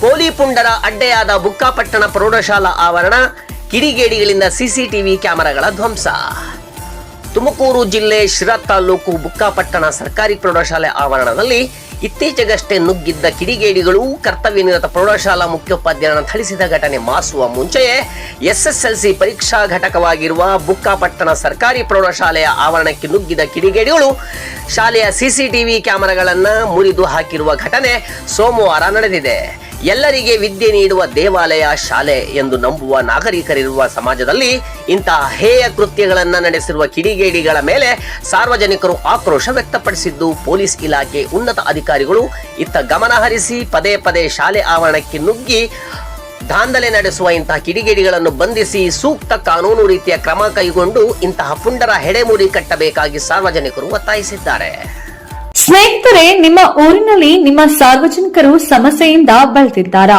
ಕೋಲಿ ಪುಂಡರ ಅಡ್ಡೆಯಾದ ಬುಕ್ಕಾಪಟ್ಟಣ ಪ್ರೌಢಶಾಲಾ ಆವರಣ, ಕಿಡಿಗೇಡಿಗಳಿಂದ ಸಿಸಿಟಿವಿ ಕ್ಯಾಮೆರಾಗಳ ಧ್ವಂಸ. ತುಮಕೂರು ಜಿಲ್ಲೆ ಶಿರಾ ತಾಲೂಕು ಬುಕ್ಕಾಪಟ್ಟಣ ಸರ್ಕಾರಿ ಪ್ರೌಢಶಾಲೆ ಆವರಣದಲ್ಲಿ ಇತ್ತೀಚೆಗಷ್ಟೇ ನುಗ್ಗಿದ್ದ ಕಿಡಿಗೇಡಿಗಳು ಕರ್ತವ್ಯ ನಿರತ ಪ್ರೌಢಶಾಲಾ ಮುಖ್ಯೋಪಾಧ್ಯಾಯರನ್ನು ಥಳಿಸಿದ ಘಟನೆ ಮಾಸುವ ಮುಂಚೆಯೇ ಎಸ್ಎಸ್ಎಲ್ಸಿ ಪರೀಕ್ಷಾ ಘಟಕವಾಗಿರುವ ಬುಕ್ಕಾಪಟ್ಟಣ ಸರ್ಕಾರಿ ಪ್ರೌಢಶಾಲೆಯ ಆವರಣಕ್ಕೆ ನುಗ್ಗಿದ ಕಿಡಿಗೇಡಿಗಳು ಶಾಲೆಯ ಸಿಸಿಟಿವಿ ಕ್ಯಾಮೆರಾಗಳನ್ನು ಮುರಿದು ಹಾಕಿರುವ ಘಟನೆ ಸೋಮವಾರ ನಡೆದಿದೆ. ಎಲ್ಲರಿಗೆ ವಿದ್ಯೆ ನೀಡುವ ದೇವಾಲಯ ಶಾಲೆ ಎಂದು ನಂಬುವ ನಾಗರಿಕರಿರುವ ಸಮಾಜದಲ್ಲಿ ಇಂತಹ ಹೇಯ ಕೃತ್ಯಗಳನ್ನು ನಡೆಸಿರುವ ಕಿಡಿಗೇಡಿಗಳ ಮೇಲೆ ಸಾರ್ವಜನಿಕರು ಆಕ್ರೋಶ ವ್ಯಕ್ತಪಡಿಸಿದ್ದು ಪೊಲೀಸ್ ಇಲಾಖೆ ಉನ್ನತ ಅಧಿಕಾರಿಗಳು ಇತ್ತ ಗಮನ ಹರಿಸಿ ಪದೇ ಪದೇ ಶಾಲೆ ಆವರಣಕ್ಕೆ ನುಗ್ಗಿ ದಾಂಧಲೆ ನಡೆಸುವ ಇಂತಹ ಕಿಡಿಗೇಡಿಗಳನ್ನು ಬಂಧಿಸಿ ಸೂಕ್ತ ಕಾನೂನು ರೀತಿಯ ಕ್ರಮ ಕೈಗೊಂಡು ಇಂತಹ ಪುಂಡರ ಹೆಡೆಮುಡಿ ಕಟ್ಟಬೇಕಾಗಿ ಸಾರ್ವಜನಿಕರು ಒತ್ತಾಯಿಸಿದ್ದಾರೆ. ಸ್ನೇಹಿತರೆ ನಿಮ್ಮ ಊರಿನಲ್ಲಿ ನಿಮ್ಮ ಸಾರ್ವಜನಿಕರು ಸಮಸ್ಯೆಯಿಂದ ಬಳಲ್ತಿದ್ದಾರಾ?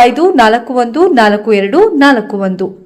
ಐದು ನಾಲ್ಕು ಒಂದು ನಾಲ್ಕು ಎರಡು ನಾಲ್ಕು ಒಂದು.